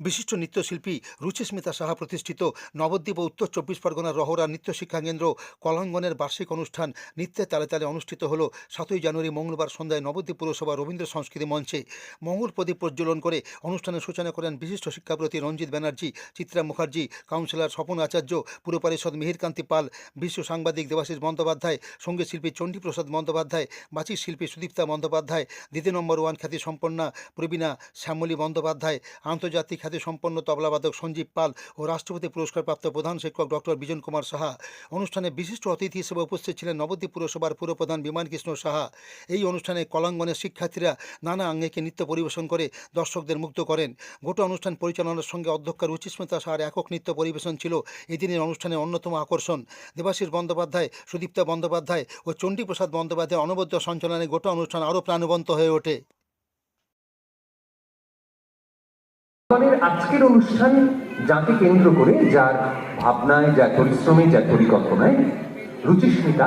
বিশিষ্ট নৃত্যশিল্পী রুচিস্মিতা সাহা প্রতিষ্ঠিত নবদ্বীপ ও উত্তর চব্বিশ পরগনার রহরা নৃত্য শিক্ষা কেন্দ্র কলাঙ্গনের বার্ষিক অনুষ্ঠান নৃত্যের তালে তালে অনুষ্ঠিত হল সাতই জানুয়ারি মঙ্গলবার সন্ধ্যায় নবদ্বীপ পুরসভা রবীন্দ্র সংস্কৃতি মঞ্চে। মঙ্গল প্রদীপ প্রজ্বলন করে অনুষ্ঠানের সূচনা করেন বিশিষ্ট শিক্ষাপ্রতি রঞ্জিত ব্যানার্জি, চিত্রা মুখার্জি, কাউন্সিলর স্বপন আচার্য, পুর পরিষদ মিহিরকান্তি পাল, বিশ্ব সাংবাদিক দেবাশিস বন্দ্যোপাধ্যায়, সংগীত শিল্পী চণ্ডীপ্রসাদ বন্দ্যোপাধ্যায়, বাচিক শিল্পী সুদীপ্তা বন্দ্যোপাধ্যায়, দ্বিতীয় নম্বর ওয়ান খ্যাতি সম্পন্না প্রবীণা শ্যামলী বন্দ্যোপাধ্যায়, আন্তর্জাতিক খ্যাতি সম্পন্ন তবলাবাদক সঞ্জীব পাল ও রাষ্ট্রপতি পুরস্কারপ্রাপ্ত প্রধান শিক্ষক ডক্টর বিজন কুমার সাহা। অনুষ্ঠানে বিশিষ্ট অতিথি হিসেবে উপস্থিত ছিলেন নবদ্বীপ পুরসভার পুরপ্রধান বিমান কৃষ্ণ সাহা। এই অনুষ্ঠানে কলাঙ্গনের শিক্ষার্থীরা নানা আঙ্গিকে নৃত্য পরিবেশন করে দর্শকদের মুগ্ধ করেন। গোটা অনুষ্ঠান পরিচালনার সঙ্গে অধ্যক্ষ রুচিস্মিতা সাহার একক নৃত্য পরিবেশন ছিল এদিনের অনুষ্ঠানের অন্যতম আকর্ষণ। দেবাশিস বন্দ্যোপাধ্যায়, সুদীপ্তা বন্দ্যোপাধ্যায় ও চণ্ডীপ্রসাদ বন্দ্যোপাধ্যায় অনবদ্য সঞ্চালনে গোটা অনুষ্ঠান আরও প্রাণবন্ত হয়ে ওঠে। আমাদের আজকের অনুষ্ঠান যাকে কেন্দ্র করে, যার ভাবনায়, যার পরিশ্রমে, যার পরিকল্পনায় রুচিস্মিতা,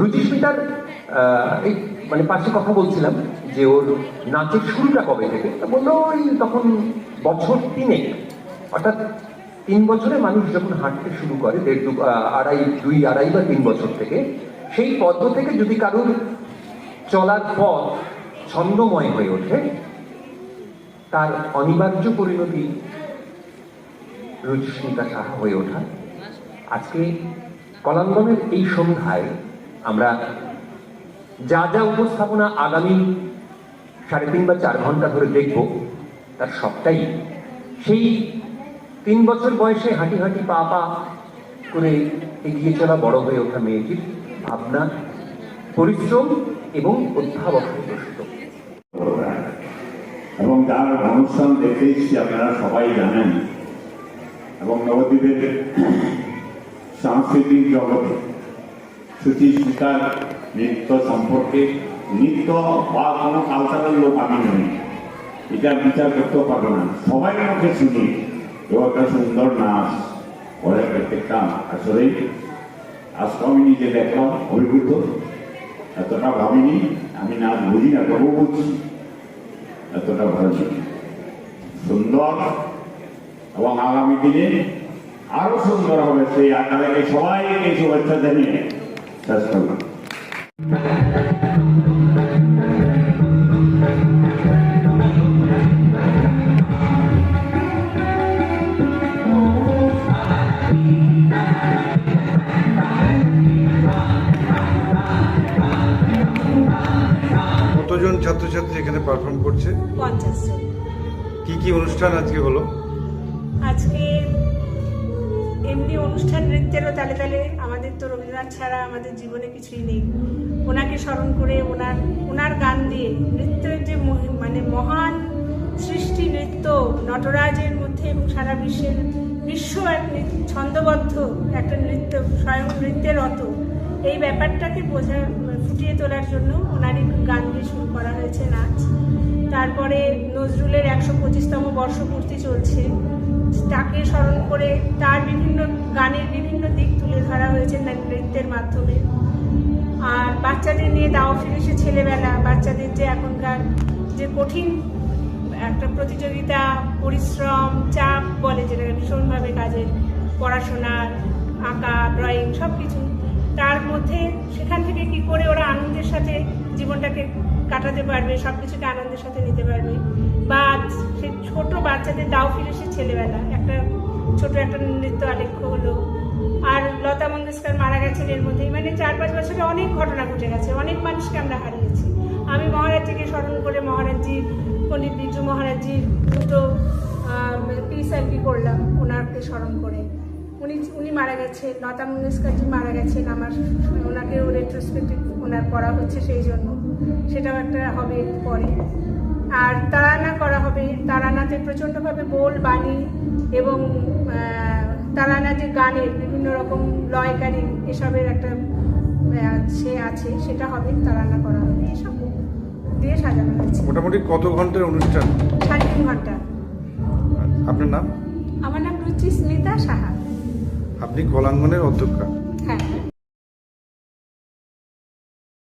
রুচিস্মিতার এই মানে পাশে কথা বলছিলাম যে ওর নাচের শুরুটা কবে থেকে? বলল ওই তখন বছর তিনেক। অর্থাৎ তিন বছরে মানুষ যখন হাঁটতে শুরু করে, দেড় দু আড়াই, দুই, আড়াই বা তিন বছর থেকে, সেই পদ্ম থেকে যদি কারোর চলার পথ ছন্দময় হয়ে ওঠে তার অনিবার্য পরিণতি রুচিস্মিতা সাহা হয়ে ওঠা। আজকে কলাঙ্গনের এই সন্ধ্যায় আমরা যা যা উপস্থাপনা আগামী সাড়ে তিন বা চার ঘণ্টা ধরে দেখব, তার সবটাই সেই তিন বছর বয়সে হাঁটি হাঁটি পা পা করে এগিয়ে চলা বড় হয়ে ওঠা মেয়েটির ভাবনা, পরিশ্রম এবং অধ্যাবসায় যার অনুষ্ঠান দেখতে এসেছি আপনারা সবাই জানেন। এবং নবদ্বীপের সাংস্কৃতিক জগতে সুচিস্মিতার নৃত্য সম্পর্কে, নৃত্য বা কোনো কালচারাল লোক আমি নই এটা বিচার করতেও পারব না। সবাই আমাকে শুনি এবং একটা সুন্দর নাচ ওরা প্রত্যেকটা আসলেই আজকে আমি নিজে দেখলাম, অভিভূত। এতটা ভাবিনি, আমি নাচ বুঝি না তবু বুঝছি। এতটা ভালো সুন্দর এবং আগামী দিনে আরও সুন্দর হবে সেই আকারে সবাইকে শুভেচ্ছা জানিয়ে শেষ করলাম। কতজন ছাত্রছাত্রী এখানে পারফর্ম করছে? পঞ্চাশ জন। কি কি অনুষ্ঠান আজকে হলো? আজকে এমনি অনুষ্ঠান নৃত্যেরও তালে তালে। আমাদের তো রবীন্দ্রনাথ ছাড়া আমাদের জীবনে কিছুই নেই। ওনাকে স্মরণ করে ওনার ওনার গান দিয়ে নৃত্যের যে মানে মহান সৃষ্টি নৃত্য নটরাজের মধ্যে এবং সারা বিশ্বের বিশ্ব এক ছন্দবদ্ধ একটা নৃত্য স্বয়ং নৃত্যের অত এই ব্যাপারটাকে বোঝা, ফুটিয়ে তোলার জন্য ওনারই গান দিয়ে শুরু করা হয়েছে নাচ। তারপরে নজরুলের একশো পঁচিশতম বর্ষপূর্তি চলছে। তাকে স্মরণ করে তার বিভিন্ন গানের বিভিন্ন দিক তুলে ধরা হয়েছে নৃত্যের মাধ্যমে। আর বাচ্চাদের নিয়ে দাও ফিরেছে ছেলেবেলা। বাচ্চাদের যে এখনকার যে কঠিন একটা প্রতিযোগিতা, পরিশ্রম, চাপ বলে যেটা ভীষণভাবে কাজের পড়াশোনার আঁকা, ড্রয়িং সব কিছু তার মধ্যে সেখান থেকে কি করে ওরা আনন্দের সাথে জীবনটাকে কাটাতে পারবে সব কিছুকে আনন্দের সাথে নিতে পারবে? বা সে ছোট বাচ্চাদের দাও ফিরে সে ছেলেবেলা। একটা ছোট একটা নৃত্য আলেখ্য হলো। আর লতা মঙ্গেশকর মারা গেছেন এর মধ্যেই মানে চার পাঁচ বছরে অনেক ঘটনা ঘটে গেছে, অনেক মানুষকে আমরা হারিয়েছি। আমি মহারাজজিকে স্মরণ করে মহারাজজি, পণ্ডিত বিজু মহারাজজির দুটো পিস আর কি করলাম, ওনাকে স্মরণ করে। উনি উনি মারা গেছেন লতা মঙ্গেশকরজি মারা গেছেন আমার ওনাকেও রেট্রোস্পেক্টিভ ওনার করা হচ্ছে সেই জন্য। সেটাও একটা হবে পরে। আর তারানা করা হবে তারানাতে প্রচণ্ডভাবে বোল বাণী এবং তারানা যে গানের বিভিন্ন রকম লয়কারী এসবের একটা সে আছে সেটা হবে তারানা করা হবে। এসব দিয়ে সাজানো হয়েছে। মোটামুটি কত ঘণ্টার অনুষ্ঠান? সাড়ে তিন ঘণ্টা। আপনার নাম? আমার নাম রুচি স্মিতা সাহা। আপনি কলাঙ্গনের অধ্যক্ষা। হ্যাঁ।